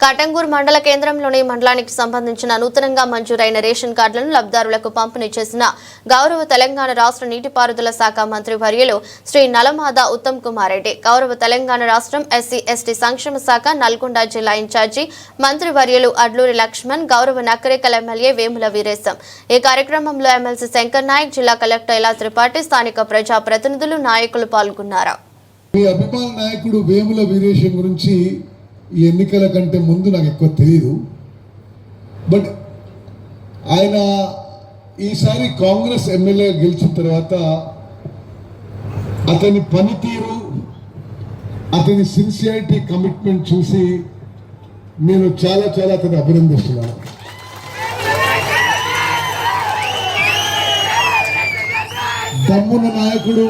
కాటంగూర్ మండల కేంద్రంలోని మండలానికి సంబంధించిన నూతనంగా మంజూరైన రేషన్ కార్డులను లబ్ధిదారులకు పంపిణీ చేసిన గౌరవ తెలంగాణ రాష్ట్ర నీటిపారుదల శాఖ మంత్రి వర్యులు శ్రీ నలమాద ఉత్తమ్ కుమార్ రెడ్డి గౌరవ తెలంగాణ రాష్ట్రం ఎస్సీ ఎస్టీ సంక్షేమ శాఖ నల్గొండ జిల్లా ఇన్ఛార్జి మంత్రి వర్యులు అడ్లూరి లక్ష్మణ్ గౌరవ నకరేకల్ ఎమ్మెల్యే వేముల వీరేశం. ఈ కార్యక్రమంలో ఎమ్మెల్సీ శంకర్ నాయక్ జిల్లా కలెక్టర్ ఇలా త్రిపాఠి స్థానిక ప్రజా ప్రతినిధులు నాయకులు పాల్గొన్నారు. మీ అభిమాన నాయకుడు వేముల వీరేశం గురించి ఈ ఎన్నికల కంటే ముందు నాకు ఎక్కువ తెలియదు బట్ ఆయన ఈసారి కాంగ్రెస్ ఎమ్మెల్యే గెలిచిన తర్వాత అతని పనితీరు అతని సిన్సియారిటీ కమిట్మెంట్ చూసి నేను చాలా చాలా అతను అభినందిస్తున్నాను. దమ్మున్న నాయకుడు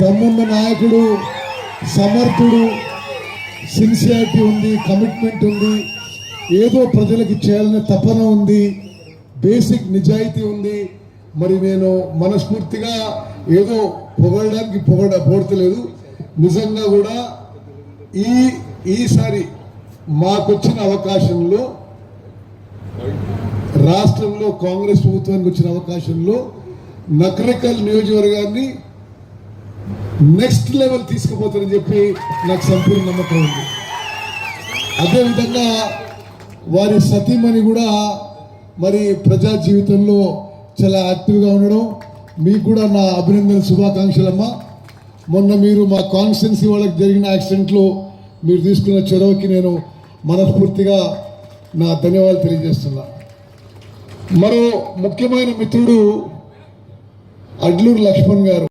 దమ్మున్న నాయకుడు సమర్థుడు సిన్సియారిటీ ఉంది కమిట్మెంట్ ఉంది ఏదో ప్రజలకు చేయాలనే తపన ఉంది బేసిక్ నిజాయితీ ఉంది. మరి నేను మనస్ఫూర్తిగా ఏదో పొగడడానికి పొగడ పోడతలేదు నిజంగా కూడా ఈ ఈసారి మాకొచ్చిన అవకాశంలో రాష్ట్రంలో కాంగ్రెస్ ప్రభుత్వానికి వచ్చిన అవకాశంలో నకరికల్ నియోజకవర్గాన్ని నెక్స్ట్ లెవెల్ తీసుకుపోతారని చెప్పి నాకు సంపూర్ణ నమ్మకం ఉంది. అదేవిధంగా వారి సతీమణి కూడా మరి ప్రజా జీవితంలో చాలా యాక్టివ్గా ఉండడం. మీకు కూడా నా అభినందన శుభాకాంక్షలమ్మా. మొన్న మీరు మా కాన్స్టెన్సీ వాళ్ళకి జరిగిన యాక్సిడెంట్లో మీరు తీసుకున్న చొరవకి నేను మనస్ఫూర్తిగా నా ధన్యవాదాలు తెలియజేస్తున్నా. మరో ముఖ్యమైన మిత్రుడు అడ్లూరు లక్ష్మణ్ గారు.